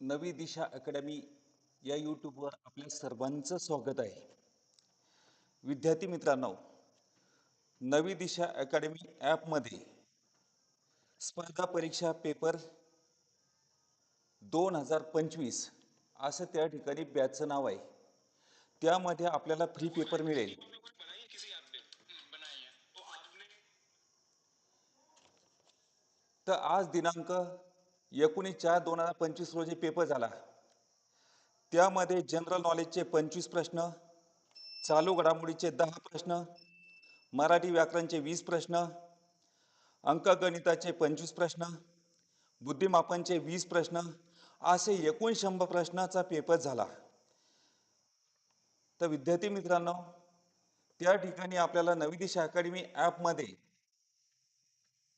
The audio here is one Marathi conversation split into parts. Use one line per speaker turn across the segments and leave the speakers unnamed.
नवी दिशा अकॅडमी या यूट्यूबवर आपल्या सर्वांचं स्वागत आहे. विद्यार्थी मित्रांनो नवी दिशा अकॅडमी ॲपमध्ये स्पर्धा परीक्षा पेपर दोन हजार पंचवीस असं त्या ठिकाणी बॅचचं नाव आहे. त्यामध्ये आपल्याला फ्री पेपर मिळेल. तर आज दिनांक एकोणीस चार दोन हजार पंचवीस रोजी पेपर झाला. त्यामध्ये जनरल नॉलेजचे पंचवीस प्रश्न चालू घडामोडीचे दहा प्रश्न मराठी व्याकरणचे वीस प्रश्न अंकगणिताचे पंचवीस प्रश्न बुद्धिमापनचे वीस प्रश्न असे एकूण शंभर प्रश्नाचा पेपर झाला. तर विद्यार्थी मित्रांनो त्या ठिकाणी आपल्याला नवी दिशा अकॅडमी ॲपमध्ये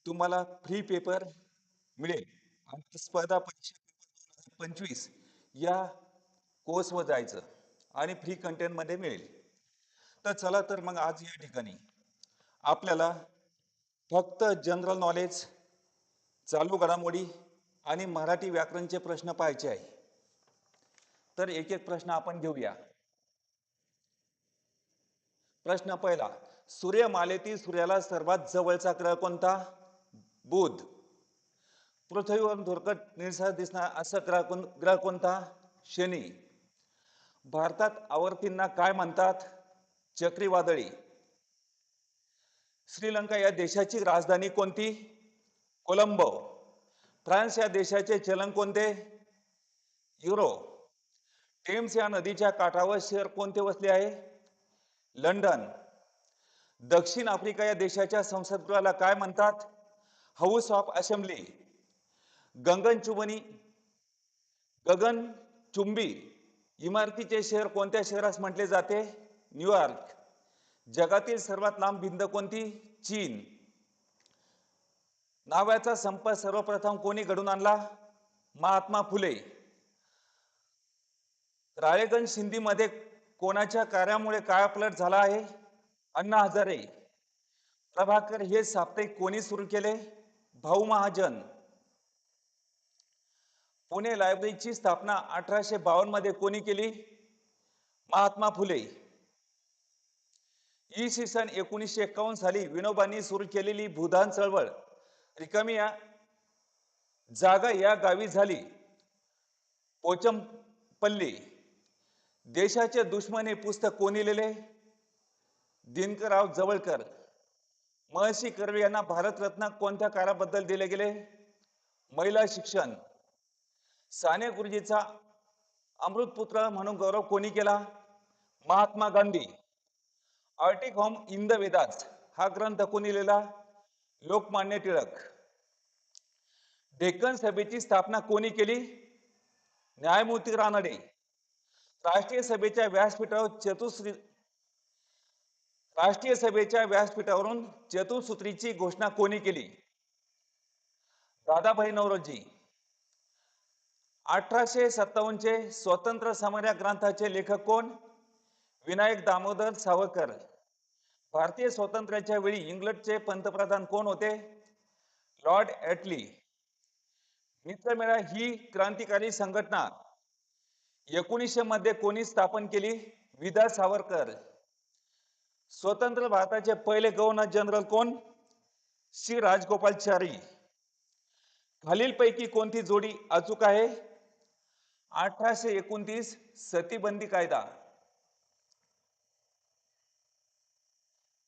तुम्हाला फ्री पेपर मिळेल. आणि स्पर्धा परीक्षा पेपर पंचवीस या कोर्सवर जायचं आणि फ्री कंटेंटमध्ये मिळेल. तर चला तर मग आज या ठिकाणी आपल्याला फक्त जनरल नॉलेज चालू घडामोडी आणि मराठी व्याकरणचे प्रश्न पाहायचे आहे. तर एक एक प्रश्न आपण घेऊया. प्रश्न पहिला सूर्यमालेतील सूर्याला सर्वात जवळचा ग्रह कोणता? बुध. पृथ्वीवर धुरकट निळसर दिसणार असा ग्रह कोण ग्रह कोणता शनी. भारतात आवर्तींना काय म्हणतात? चक्रीवादळी. श्रीलंका या देशाची राजधानी कोणती? कोलंबो. फ्रान्स या देशाचे चलन कोणते? युरो. टेम्स या नदीच्या काठावर शहर कोणते वसले आहे? लंडन. दक्षिण आफ्रिका या देशाच्या संसदगृहाला काय म्हणतात? House of assembly. गगनचुंबनी गगनचुंबी इमारतीचे शहर कोणत्या शहरास म्हटले जाते? न्यूयॉर्क जगातील सर्वात लांब भिंत कोणती? चीन. नाव्याचा संप सर्वप्रथम कोणी घडून आणला? महात्मा फुले. राळेगंज शिंदीमध्ये कोणाच्या कार्यामुळे कायापलट झाला आहे? अण्णा हजारे. प्रभाकर हे साप्ताहिक कोणी सुरू केले? भाऊ महाजन. पुणे लायब्ररीची स्थापना अठराशे बावनमध्ये कोणी केली? महात्मा फुले. इसवी सन एकोणीसशे एकावन्न साली विनोबांनी सुरू केलेली भूदान चळवळ रिकामी या जागा या गावी झाली. पोचमपल्ली. देशाचे दुश्मन हे पुस्तक कोणी लिहिले? दिनकरराव जवळकर. महर्षी कर्वे यांना भारतरत्न कोणत्या काराबद्दल दिले गेले? महिला शिक्षण. साने गुरुजीचा अमृतपुत्र म्हणून गौरव कोणी केला? Mahatma Gandhi. Arctic home in the Vedas हा ग्रंथ कोणी लिहिला? लोकमान्य टिळक. डेक्कन सभेची स्थापना कोणी केली? न्यायमूर्ती रानडे. राष्ट्रीय सभेच्या व्यासपीठावर चतुश्री राष्ट्रीय सभेच्या व्यासपीठावरून चतुसूत्रीची घोषणा कोणी केली? दादाभाई नवरोजी. अठराशे सत्तावन्नचे स्वतंत्र समर ग्रंथाचे लेखक कोण? विनायक दामोदर सावरकर. भारतीय स्वातंत्र्याच्या वेळी इंग्लंडचे पंतप्रधान कोण होते? लॉर्ड ॲटली मित्रमेळा ही क्रांतिकारी संघटना. एकोणीसशे मध्ये कोणी स्थापन केली? विदा सावरकर. स्वतंत्र भारताचे पहिले गव्हर्नर जनरल कोण? श्री राजगोपालचारी खालीलपैकी कोणती जोडी अचूक आहे? अठराशे एकोणतीस सतीबंदी कायदा.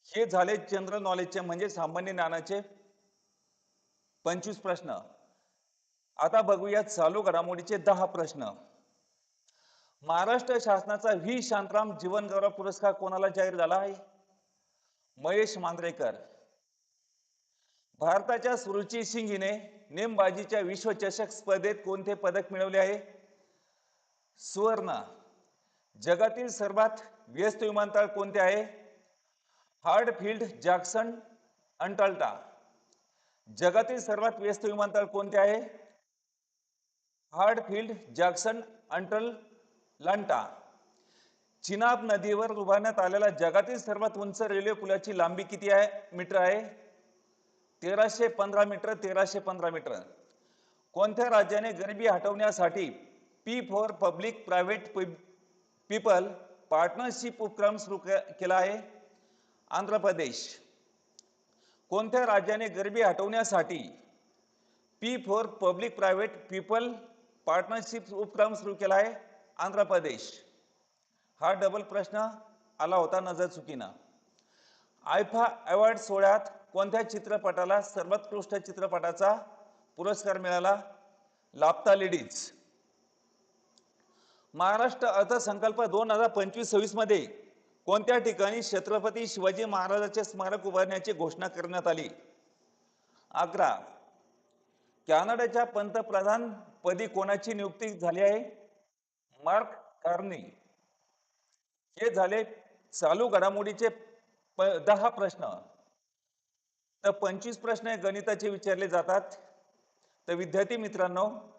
हे झाले जनरल नॉलेजचे म्हणजे सामान्य ज्ञानाचे पंचवीस प्रश्न. आता बघूया चालू घडामोडीचे दहा प्रश्न. महाराष्ट्र शासनाचा व्ही. शांतराम जीवनगौरव पुरस्कार कोणाला जाहीर झाला आहे? महेश मांद्रेकर. भारताच्या सुरुची सिंग हिने नेमबाजीच्या विश्वचषक स्पर्धेत कोणते पदक मिळवले आहे? सुवर्ण. जगातील सर्वात व्यस्त विमानतळ कोणते आहे? Hartsfield Jackson Atlanta. जगातील सर्वात व्यस्त विमानतळ कोणते आहे? Hartsfield Jackson Atlanta Chenab नदीवर उभारण्यात आलेल्या जगातील सर्वात उंच रेल्वे पुलाची लांबी किती आहे? मीटर आहे? तेराशे पंधरा मीटर तेराशे पंधरा मीटर. कोणत्या राज्याने गरिबी हटवण्यासाठी P for public private people partnership उपक्रम सुरू के- केला आहे. आंध्र प्रदेश. कोणत्या राज्याने गरिबी हटवण्यासाठी P for public private people partnership उपक्रम सुरू केला आहे? आंध्र प्रदेश. हा डबल प्रश्न आला होता नजर चुकीनं. आयफा अवॉर्ड सोहळ्यात कोणत्या चित्रपटाला सर्वोत्कृष्ट चित्रपटाचा पुरस्कार मिळाला? लापता लेडीज. महाराष्ट्र अर्थसंकल्प दोन हजार पंचवीस सव्वीसमध्ये कोणत्या ठिकाणी छत्रपती शिवाजी महाराजांचे स्मारक उभारण्याची घोषणा करण्यात आली? आग्रा कॅनडाच्या पंतप्रधान पदी कोणाची नियुक्ती झाली आहे? Mark Carney. हे झाले चालू घडामोडीचे प दहा प्रश्न. तर पंचवीस प्रश्न गणिताचे विचारले जातात. तर विद्यार्थी मित्रांनो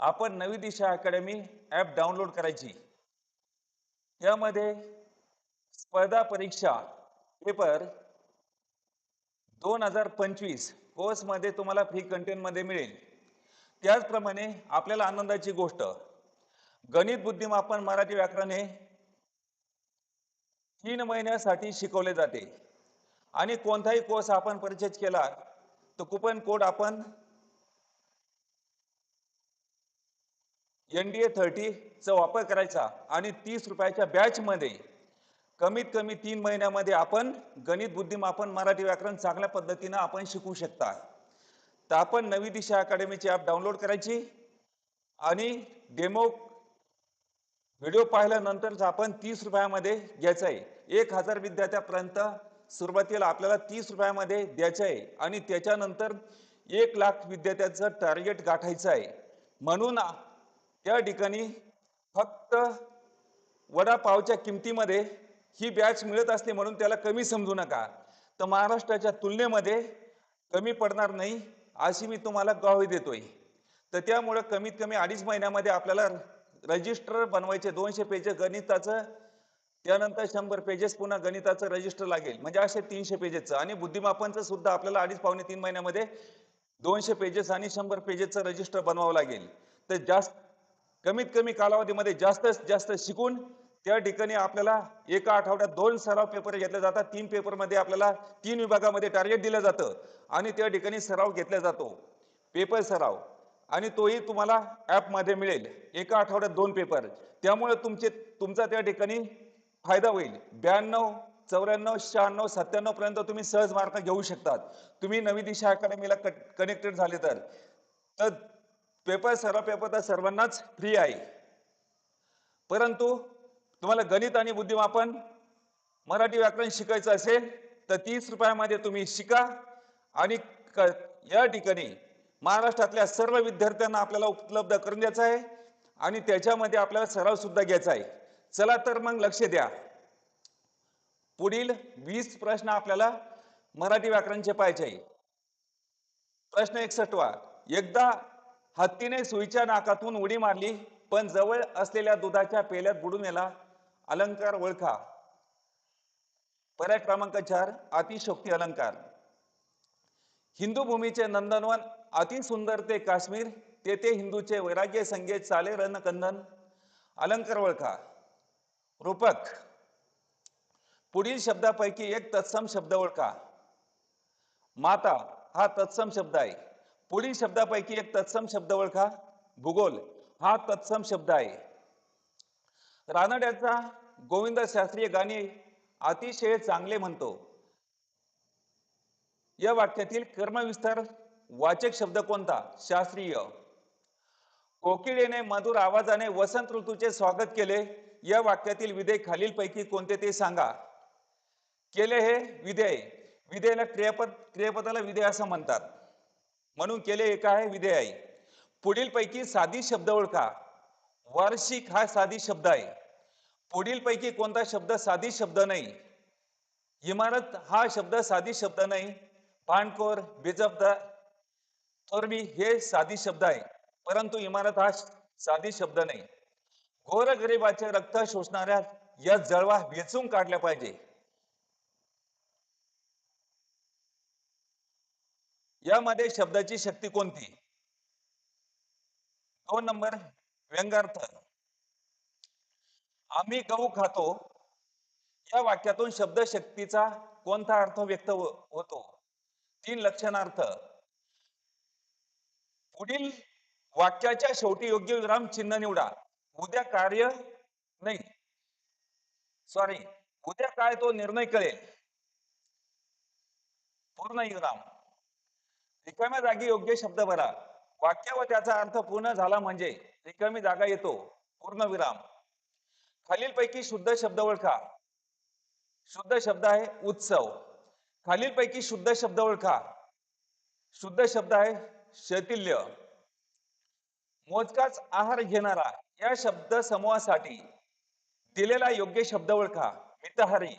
आपण नवी दिशा अकॅडमी ॲप डाउनलोड करायची. यामध्ये स्पर्धा परीक्षा पेपर दोन हजार पंचवीस कोर्समध्ये तुम्हाला फ्री कंटेंटमध्ये मिळेल. त्याचप्रमाणे आपल्याला आनंदाची गोष्ट गणित बुद्धिमापन मराठी व्याकरण हे तीन महिन्यासाठी शिकवले जाते. आणि कोणताही कोर्स आपण परचेज केला तर कुपन कोड आपण एन डी ए थर्टीचा वापर करायचा आणि तीस रुपयाच्या बॅचमध्ये कमीत कमी तीन महिन्यामध्ये आपण गणित बुद्धिमापन मराठी व्याकरण चांगल्या पद्धतीनं आपण शिकू शकता. तर आपण नवी दिशा अकॅडमीची ॲप डाउनलोड करायची आणि डेमो व्हिडिओ पाहिल्यानंतरच आपण तीस रुपयामध्ये घ्यायचं आहे एक हजार विद्यार्थ्यापर्यंत सुरुवातीला आपल्याला तीस रुपयामध्ये द्यायचं आहे आणि त्याच्यानंतर एक लाख विद्यार्थ्याचं टार्गेट गाठायचं आहे म्हणून त्या ठिकाणी फक्त वडापावच्या किमतीमध्ये ही बॅच मिळत असते म्हणून त्याला कमी समजू नका. तर महाराष्ट्राच्या तुलनेमध्ये कमी पडणार नाही अशी मी तुम्हाला ग्वाही देतोय. तर त्यामुळं कमीत कमी अडीच महिन्यामध्ये आपल्याला रजिस्टर बनवायचे दोनशे पेजेस गणिताचं त्यानंतर शंभर पेजेस पुन्हा गणिताचं रजिस्टर लागेल. म्हणजे असे तीनशे पेजेसचं आणि बुद्धिमापनचं सुद्धा आपल्याला अडीच पावणे तीन महिन्यामध्ये दोनशे पेजेस आणि शंभर पेजेसचं रजिस्टर बनवावं लागेल. तर जास्त कमीत कमी कालावधीमध्ये जास्तीत जास्त शिकून त्या ठिकाणी आपल्याला एका आठवड्यात दोन सराव पेपर घेतले जातात. तीन पेपरमध्ये आपल्याला तीन विभागामध्ये टार्गेट दिलं जातं आणि त्या ठिकाणी सराव घेतला जातो. पेपर सराव. आणि तोही तुम्हाला ॲपमध्ये मिळेल. एका आठवड्यात दोन पेपर त्यामुळे तुमचे तुमचा त्या ठिकाणी फायदा होईल. ब्याण्णव चौऱ्याण्णव शहाण्णव सत्त्याण्णव पर्यंत तुम्ही सहज मार्क घेऊ शकतात. तुम्ही नवी दिशा अकॅडमीला कनेक्टेड झाले तर. तर पेपर सर्व पेपर तर सर्वांनाच फ्री आहे. परंतु तुम्हाला गणित आणि बुद्धिमापन मराठी व्याकरण शिकायचं असेल तर तीस रुपयामध्ये तुम्ही शिका. आणि क- या ठिकाणी महाराष्ट्रातल्या सर्व विद्यार्थ्यांना आपल्याला उपलब्ध करून द्यायचं आहे. आणि त्याच्यामध्ये आपल्याला सराव सुद्धा घ्यायचा आहे. चला तर मग लक्ष द्या. पुढील वीस प्रश्न आपल्याला मराठी व्याकरणचे पाहिजे आहे. प्रश्न एकसष्टवा. एकदा हत्तीने सुईच्या नाकातून उडी मारली पण जवळ असलेल्या दुधाच्या पेल्यात बुडून गेला अलंकार ओळखा पर्याय क्रमांक चार अतिशोक्ती अलंकार. हिंदू भूमीचे नंदनवन अतिसुंदर ते काश्मीर तेथे हिंदूचे वैराग्य संगीत चाले रणकंदन अलंकार ओळखा रूपक. पुढील शब्दापैकी एक तत्सम शब्द ओळखा. माता हा तत्सम शब्द आहे. पुढील शब्दापैकी एक तत्सम शब्द ओळखा. भूगोल. हा तत्सम शब्द आहे. रानड्याचा गोविंद शास्त्रीय गाणे अतिशय चांगले म्हणतो. या वाक्यातील कर्मविस्तार वाचक शब्द कोणता? शास्त्रीय. कोकिळेने मधुर आवाजाने वसंत ऋतूचे स्वागत केले. या वाक्यातील विधेय खालीलपैकी कोणते ते सांगा. केले हे विधेय. विधेयला क्रियापद क्रियापदाला विधेय असं म्हणतात. म्हणून केले एक आहे विधेय आहे पुढील पैकी साधी शब्द ओळखा. वार्षिक हा साधी शब्द आहे. पुढील पैकी कोणता शब्द साधी शब्द नाही? इमारत हा शब्द साधी शब्द नाही. पाणकोर बेजबदार थोरवी हे साधी शब्द आहे. परंतु इमारत हा साधी शब्द नाही. गोरगरीबाचे रक्त शोषणाऱ्या या जळवा वेचून काढल्या पाहिजे. यामध्ये शब्दाची शक्ती कोणती? दोन नंबर व्यंगार्थ. आम्ही गहू खातो. या वाक्यातून शब्द शक्तीचा कोणता अर्थ व्यक्त हो-, होतो? तीन लक्षणार्थ. पुढील वाक्याच्या शेवटी योग्य विराम चिन्ह निवडा. उद्या कार्य नाही. सॉरी उद्या काय तो निर्णय कळेल पूर्ण विराम. रिकाम्या जागी योग्य शब्द भरा. वाक्य व त्याचा अर्थ पूर्ण झाला म्हणजे रिकामी जागा येतो. पूर्ण विराम. खालीलपैकी शुद्ध शब्द ओळखा. शुद्ध शब्द आहे उत्सव. खालीलपैकी शुद्ध शब्द ओळखा. शुद्ध शब्द आहे शैतिल्य. मोजकाच आहार घेणारा या शब्द समूहासाठी दिलेला योग्य शब्द ओळखा. मितहारी.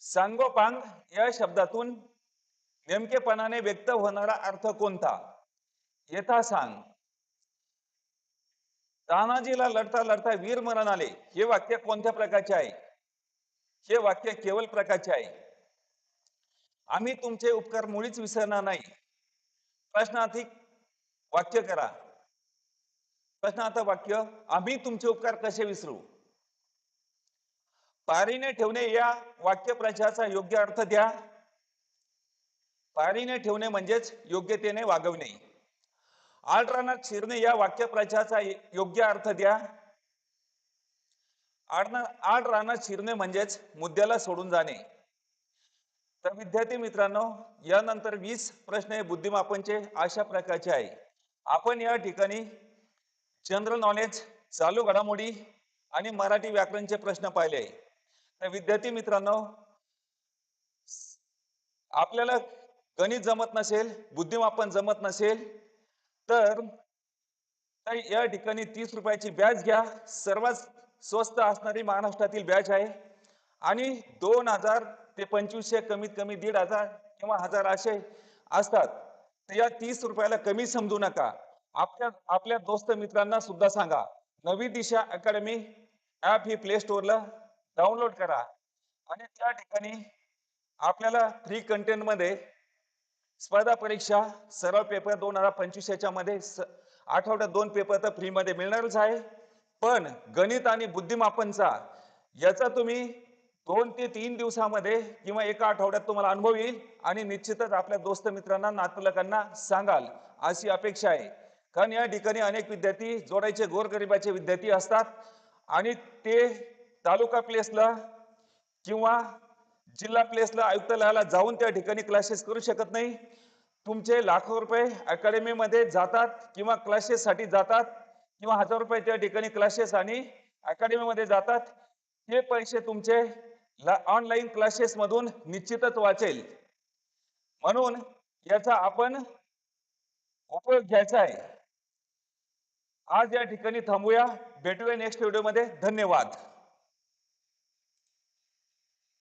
सांगोपांग या शब्दातून नेमकेपणाने व्यक्त होणारा अर्थ कोणता? येथा सांग. तानाजीला लढता लढता वीर मरण आले. हे वाक्य कोणत्या प्रकारचे आहे? हे वाक्य केवळ प्रकारचे आहे. आम्ही तुमचे उपकार मुळीच विसरणार नाही. प्रश्नार्थिक वाक्य करा. प्रश्नार्थ वाक्य आम्ही तुमचे उपकार कसे विसरू? पारीने ठेवणे या वाक्यप्रचाराचा योग्य अर्थ द्या. पारीने ठेवणे म्हणजेच योग्यतेने वागवणे. आडरानात शिरणे या वाक्यप्रचाराचा योग्य अर्थ द्या. आड रानात शिरणे म्हणजेच मुद्द्याला सोडून जाणे. तर विद्यार्थी मित्रांनो यानंतर वीस प्रश्न हे बुद्धिमापनचे अशा प्रकारचे आहे. आपण या ठिकाणी जनरल नॉलेज चालू घडामोडी आणि मराठी व्याकरणचे प्रश्न पाहिले. तर विद्यार्थी मित्रांनो आपल्याला गणित जमत नसेल बुद्धिमापन जमत नसेल तर या ठिकाणी तीस रुपयाची बॅच घ्या. सर्वात स्वस्त असणारी महाराष्ट्रातील बॅच आहे. आणि दोन हजार ते पंचवीसशे कमीत कमी दीड हजार किंवा हजार असे असतात. तर या तीस रुपयाला कमी समजू नका. आपल्या आपल्या दोस्त मित्रांना सुद्धा सांगा. नवी दिशा अकॅडमी ऍप ही प्ले स्टोअरला डाउनलोड करा. आणि त्या ठिकाणी आपल्याला फ्री कंटेंटमध्ये स्पर्धा परीक्षा सरळ पेपर दोन हजार पंचवीस याच्यामध्ये आठवड्यात दोन पेपर तर फ्रीमध्ये मिळणारच आहे. पण गणित आणि बुद्धिमापनचा याचा तुम्ही दोन ते तीन दिवसामध्ये किंवा एका आठवड्यात तुम्हाला अनुभव येईल आणि निश्चितच आपल्या दोस्त मित्रांना नातलकांना सांगाल. अशी अपेक्षा आहे. कारण या ठिकाणी अनेक विद्यार्थी जोडायचे गोरगरिबाचे विद्यार्थी असतात आणि ते तालुका प्लेसला किंवा जिल्हा प्लेसला आयुक्तालयाला जाऊन त्या ठिकाणी क्लासेस करू शकत नाही. तुमचे लाखो रुपये अकॅडमीमध्ये जातात किंवा क्लासेस साठी जातात किंवा हजार रुपये त्या ठिकाणी क्लासेस आणि अकॅडमीमध्ये जातात. हे पैसे तुमचे ऑनलाईन क्लासेस मधून निश्चितच वाचेल. म्हणून याचा आपण उपयोग घ्यायचा आहे. आज या ठिकाणी थांबूया. भेटूया नेक्स्ट व्हिडिओमध्ये धन्यवाद.